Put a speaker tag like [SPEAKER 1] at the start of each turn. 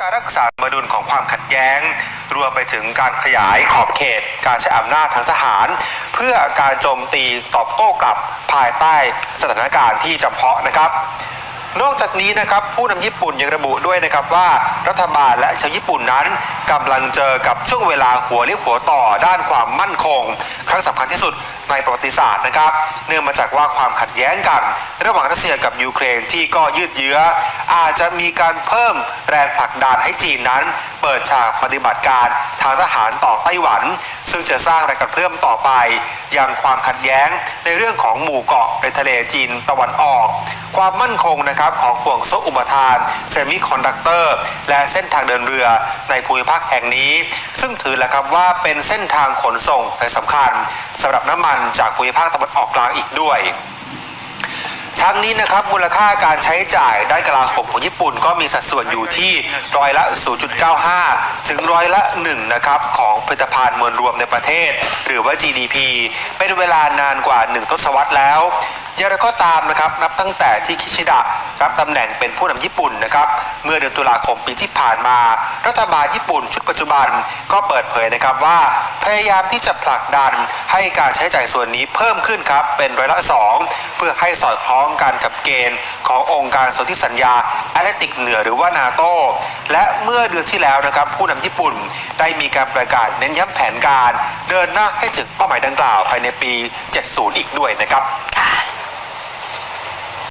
[SPEAKER 1] การรักษาสมดุลของความขัดแย้ง รวมไปถึงการขยายขอบเขต การใช้อำนาจทางทหาร เพื่อการโจมตีตอบโต้กลับภายใต้สถานการณ์ที่จำเพาะนะครับ นอกจากนี้นะครับผู้นำญี่ปุ่นยังระบุด้วยนะครับว่ารัฐบาลและชาวญี่ปุ่นนั้นกำลังเจอกับช่วงเวลาหัวเรียกหัวต่อด้านความมั่นคง ครั้งสำคัญที่สุดในประวัติศาสตร์นะครับ เนื่องมาจากว่าความขัดแย้งกัน ระหว่างรัสเซียกับยูเครนที่ก็ยืดเยื้อ อาจจะมีการเพิ่มแรงผลักดันให้จีนนั้น เปิดฉากปฏิบัติการทางทหารต่อไต้หวัน ซึ่งจะสร้างแรงกระเพื่อมต่อไปยังความขัดแย้งในเรื่องของหมู่เกาะในทะเลจีนตะวันออก ความมั่นคงนะครับของห่วงโซ่อุปทานเซมิคอนดักเตอร์และเส้นทางเดินเรือในภูมิภาคแห่งนี้ ซึ่งถือแหละครับว่าเป็นเส้นทางขนส่งสายสำคัญสำหรับน้ำมันจากภูมิภาคตะวันออกกลางอีกด้วยทั้งนี้นะครับมูลค่าการใช้จ่ายด้านกลาโหมของญี่ปุ่นก็มีสัดส่วนอยู่ที่ร้อยละ 0.95 ถึงร้อยละ1นะครับของผลิตภัณฑ์มวลรวมในประเทศ หรือว่า GDP เป็นเวลานานกว่า 1 ทศวรรษแล้ว อย่างไรก็ตามนะครับนับตั้งแต่ที่คิชิดะรับตำแหน่งเป็นผู้นำญี่ปุ่นนะครับเมื่อเดือนตุลาคมปีที่ผ่านมา รัฐบาลญี่ปุ่นชุดปัจจุบันก็เปิดเผยนะครับว่า พยายามที่จะผลักดันให้การใช้จ่ายส่วนนี้เพิ่มขึ้นครับเป็นร้อยละสองเพื่อให้สอดคล้องกันกับเกณฑ์ขององค์การสนธิสัญญาแอตแลนติกเหนือหรือว่านาโตและเมื่อเดือนที่แล้วนะครับผู้นำญี่ปุ่นได้มีการประกาศเน้นย้ำแผนการ เดินหน้าให้ถึงเป้าหมายดังกล่าวภายในปี 70 อีกด้วยนะครับ